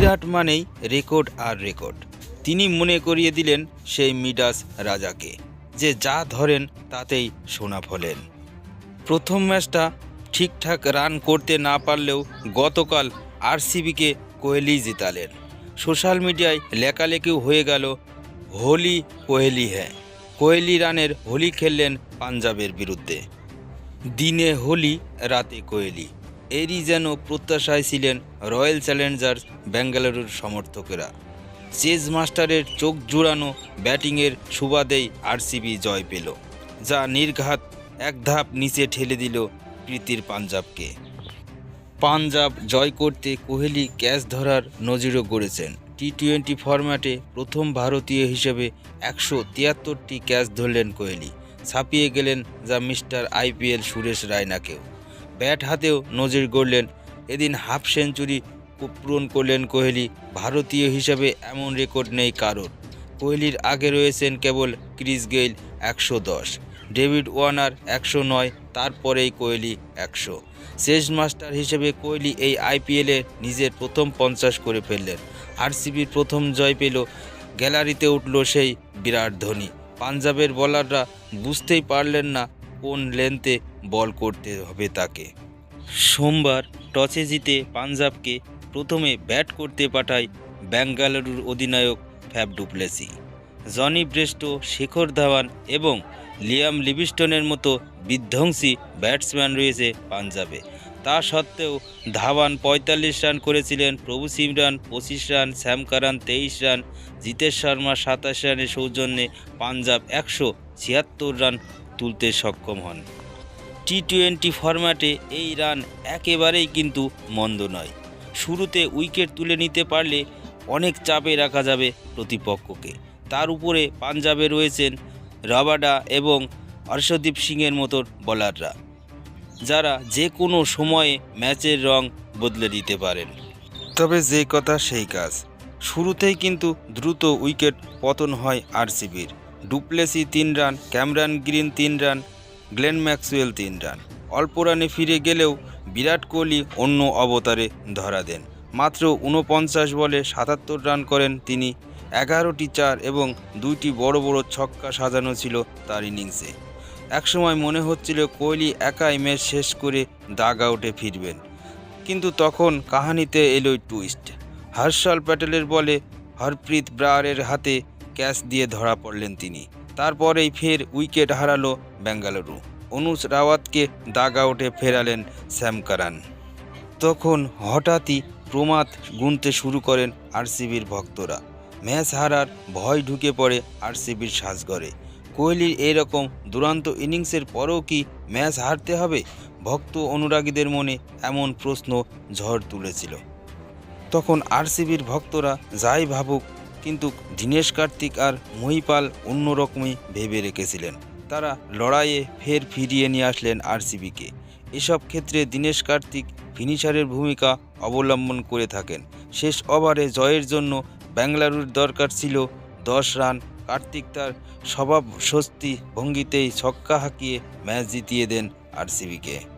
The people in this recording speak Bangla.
বিরাট মানেই রেকর্ড আর রেকর্ড। তিনি মনে করিয়ে দিলেন সেই মিডাস রাজাকে, যে যা ধরেন তাতেই সোনা ফলেন। প্রথম ম্যাচটা ঠিকঠাক রান করতে না পারলেও গতকাল আরসিবিকে কোহলি জিতালেন। সোশ্যাল মিডিয়ায় লেখালেখিও হয়ে গেল, হোলি কোহলি হ্যাঁ কোহলি রানের হোলি খেললেন পাঞ্জাবের বিরুদ্ধে। দিনে হোলি, রাতে কোহলি। এরই যেন প্রত্যাশায় ছিলেন রয়্যাল চ্যালেঞ্জার্স বেঙ্গালুরুর সমর্থকেরা। চেজ মাস্টারের চোখ জুড়ানো ব্যাটিংয়ের সুবাদেই আরসিবি জয় পেল, যা নির্ঘাত এক ধাপ নিচে ঠেলে দিল প্রীতির পাঞ্জাবকে। পাঞ্জাব জয় করতে কোহলি ক্যাচ ধরার নজিরও গড়েছেন। টি টোয়েন্টি ফরম্যাটে প্রথম ভারতীয় হিসেবে একশো তিয়াত্তরটি ক্যাচ ধরলেন কোহলি, ছাপিয়ে গেলেন যা মিস্টার আইপিএল সুরেশ রায়নাকেও। ব্যাট হাতেও নজির গড়লেন। এদিন হাফ সেঞ্চুরি পূরণ করলেন কোহলি। ভারতীয় হিসেবে এমন রেকর্ড নেই কারোর। কোহলির আগে রয়েছেন কেবল ক্রিস গেইল একশো দশ, ডেভিড ওয়ার্নার একশো নয়, তারপরেই কোহলি একশো। শেষ মাস্টার হিসেবে কোহলি এই আইপিএলে নিজের প্রথম পঞ্চাশ করে ফেললেন। আরসিবির প্রথম জয় পেল, গ্যালারিতে উঠল সেই বিরাট ধোনি। পাঞ্জাবের বলাররা বুঝতেই পারলেন না কোন লেন্থে বল করতে হবে তাকে? সোমবার টসে জিতে পাঞ্জাবকে প্রথমে ব্যাট করতে পাঠায় বেঙ্গালুরুর অধিনায়ক Faf du Plessis. Jonny Bairstow, Shikhar Dhawan এবং লিয়াম লিভিস্টনের মতো বিধ্বংসী ব্যাটসম্যান রয়েছে পাঞ্জাবে। তা সত্ত্বেও ধাওয়ান পঁয়তাল্লিশ রান করেছিলেন, প্রভু সিমরান পঁচিশ রান শ্যাম কারান তেইশ রান জিতেশ শর্মা সাতাশ রানের সৌজন্যে পাঞ্জাব একশো ছিয়াত্তর রান তুলতে সক্ষম হন। টি টোয়েন্টি ফরম্যাটে এই রান একেবারেই কিন্তু মন্দ নয়। শুরুতে উইকেট তুলে নিতে পারলে অনেক চাপে রাখা যাবে প্রতিপক্ষকে। তার উপরে পাঞ্জাবে রয়েছেন রাবাডা এবং হর্ষদীপ সিংয়ের মতো বলাররা, যারা যে কোনো সময়ে ম্যাচের রং বদলে দিতে পারেন। তবে যে কথা সেই কাজ। শুরুতেই কিন্তু দ্রুত উইকেট পতন হয় আরসিবির। ডুপ্লেসি তিন রান ক্যামরান গ্রিন তিন রান গ্লেন ম্যাক্সওয়েল তিন রান অল্প রানে ফিরে গেলেও বিরাট কোহলি অন্য অবতারে ধরা দেন। মাত্র উনপঞ্চাশ বলে সাতাত্তর রান করেন তিনি। এগারোটি চার এবং দুইটি বড় বড় ছক্কা সাজানো ছিল তার ইনিংসে একসময় মনে হচ্ছিল কোহলি একাই ম্যাচ শেষ করে দাগ আউটে ফিরবেন। কিন্তু তখন কাহানিতে এলো টুইস্ট হর্ষাল প্যাটেলের বলে, হরপ্রীত ব্রারের হাতে ক্যাচ দিয়ে ধরা পড়লেন তিনি। তারপরেই ফের উইকেট হারালো বেঙ্গালুরু। অনুজ রাওয়াতকে দাগ আউটে ফেরালেন শ্যাম কারান। তখন হঠাৎই প্রমাদ গুনতে শুরু করেন আরসিবির ভক্তরা। ম্যাচ হারার ভয় ঢুকে পড়ে আরসিবির সাজঘরে। কোহলির এরকম দুরান্ত ইনিংসের পরেও কি ম্যাচ হারতে হবে? ভক্ত অনুরাগীদের মনে এমন প্রশ্ন ঝড় তুলেছিল। তখন আরসিবির ভক্তরা যাই ভাবুক কিন্তু দীনেশ কার্তিক আর মহিপাল অন্যরকমই ভেবে রেখেছিলেন। তারা লড়াইয়ে ফের ফিরিয়ে নিয়ে আসলেন আরসিবিকে। এসব ক্ষেত্রে দীনেশ কার্তিক ফিনিশারের ভূমিকা অবলম্বন করে থাকেন। শেষ ওভারে জয়ের জন্য বেঙ্গালুরুর দরকার ছিল দশ রান। কার্তিক তার স্বভাব স্বস্তি ভঙ্গিতেই ছক্কা হাঁকিয়ে ম্যাচ জিতিয়ে দেন আরসিবিকে।